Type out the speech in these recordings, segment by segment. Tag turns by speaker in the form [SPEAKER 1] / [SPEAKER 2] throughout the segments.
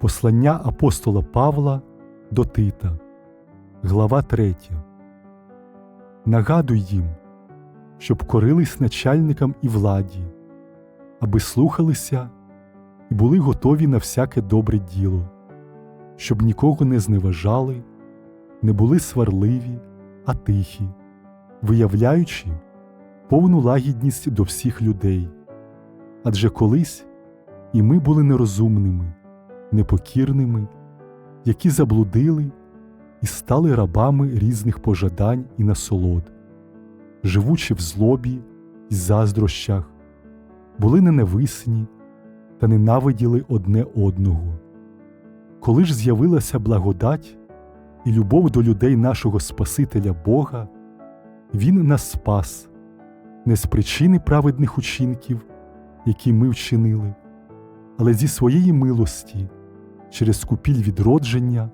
[SPEAKER 1] Послання апостола Павла до Тита, глава 3. Нагадуй їм, щоб корились начальникам і владі, аби слухалися і були готові на всяке добре діло, щоб нікого не зневажали, не були сварливі, а тихі, виявляючи повну лагідність до всіх людей. Адже колись і ми були нерозумними, непокірними, які заблудили і стали рабами різних пожадань і насолод, живучи в злобі і заздрощах, були ненависні та ненавиділи одне одного. Коли ж з'явилася благодать і любов до людей нашого Спасителя Бога, Він нас спас не з причини праведних учинків, які ми вчинили, але зі своєї милості через купіль відродження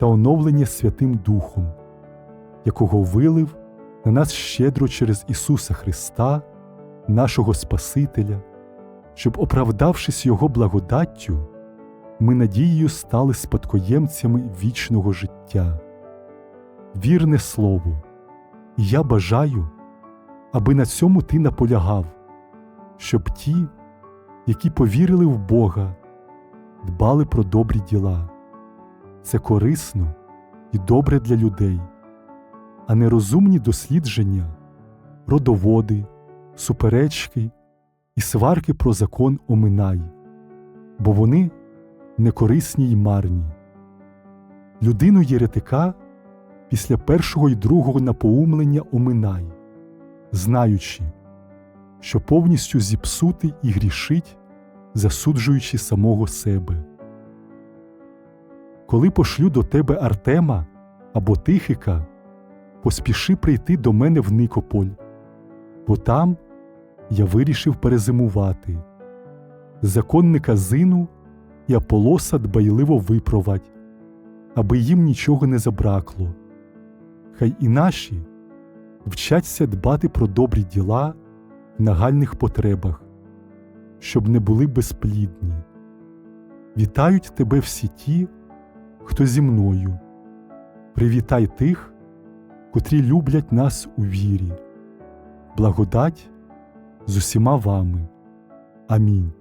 [SPEAKER 1] та оновлення Святим Духом, якого вилив на нас щедро через Ісуса Христа, нашого Спасителя, щоб, оправдавшись Його благодаттю, ми надією стали спадкоємцями вічного життя. Вірне слово, і я бажаю, аби на цьому ти наполягав, щоб ті, які повірили в Бога, дбали про добрі діла. Це корисно і добре для людей, а нерозумні дослідження, родоводи, суперечки і сварки про закон оминай, бо вони некорисні й марні. Людину єретика після першого й другого напоумлення оминай, знаючи, що повністю зіпсутий і грішить, засуджуючи самого себе. Коли пошлю до тебе Артема або Тихика, поспіши прийти до мене в Никополь, бо там я вирішив перезимувати. Законника Зину і Аполоса дбайливо випровадь, аби їм нічого не забракло. Хай і наші вчаться дбати про добрі діла в нагальних потребах, щоб не були безплідні. Вітають тебе всі ті, хто зі мною. Привітай тих, котрі люблять нас у вірі. Благодать з усіма вами. Амінь.